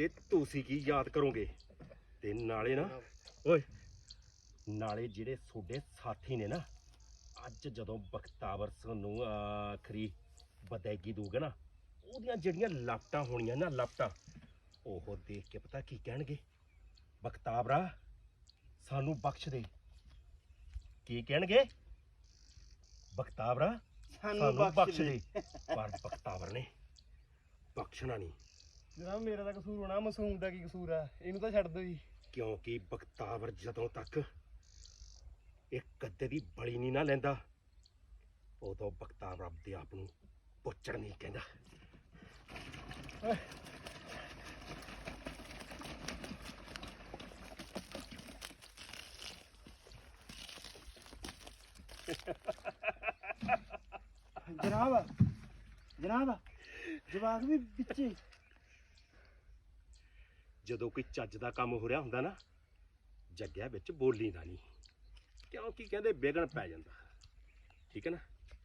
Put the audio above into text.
ਤੇ ਤੁਸੀਂ ਕੀ ਯਾਦ ਕਰੋਗੇ? ਤੇ ਨਾਲੇ ਨਾ ਓਏ ਨਾਲੇ ਜਿਹੜੇ ਤੁਹਾਡੇ ਸਾਥੀ ਨੇ ਨਾ ਅੱਜ ਜਦੋਂ ਬਖਤਾਵਰ ਸਾਨੂੰ ਆਖਰੀ ਬਦੈਗੀ ਦੂਗਾ ਨਾ ਉਹਦੀਆਂ ਜਿਹੜੀਆਂ ਲਾਪਟਾਂ ਹੋਣੀਆਂ ਨਾ ਲਾਪਟਾਂ ਉਹ ਦੇਖ ਕੇ ਪਤਾ ਕੀ ਕਹਿਣਗੇ? ਬਖਤਾਵਰਾ ਸਾਨੂੰ ਬਖਸ਼ ਦੇ। ਕੀ ਕਹਿਣਗੇ? ਬਖਤਾਵਰਾ ਸਾਨੂੰ ਬਖਸ਼ ਦੇ। ਪਰ ਬਖਤਾਵਰ ਨੇ ਬਖਸ਼ਣਾ ਨਹੀਂ। ਜਨਾਬ ਮੇਰਾ ਤਾਂ ਕਸੂਰ ਹੋਣਾ ਮਾਸੂਮ ਦਾ ਕੀ ਕਸੂਰ ਆ? ਇਹਨੂੰ ਤਾਂ ਛੱਡ ਦਿਓ ਜੀ। ਕਿਉਂਕਿ ਬਖਤਾਵਰ ਜਦੋਂ ਤੱਕ ਇੱਕ ਕੱਦੇ ਦੀ ਬਲੀ ਨਹੀਂ ਨਾ ਲੈਂਦਾ ਉਦੋਂ ਬਖਤਾਵਰ ਆਪਦੇ ਆਪ ਨੂੰ ਪੁੱਛੜ ਨਹੀਂ ਕਹਿੰਦਾ। ਜਨਾਬ ਜਨਾਬ ਜਵਾਕ ਵੀ ਵਿੱਚੇ। ਜਦੋਂ ਕੋਈ ਚੱਜ ਦਾ ਕੰਮ ਹੋ ਰਿਹਾ ਹੁੰਦਾ ਨਾ, ਜੱਗਿਆ ਵਿੱਚ ਬੋਲੀ ਦਾ ਨਹੀਂ ਕਿਉਂਕਿ ਕਹਿੰਦੇ? ਵਿਗਣ ਪੈ ਜਾਂਦਾ। ਠੀਕ ਹੈ ਨਾ?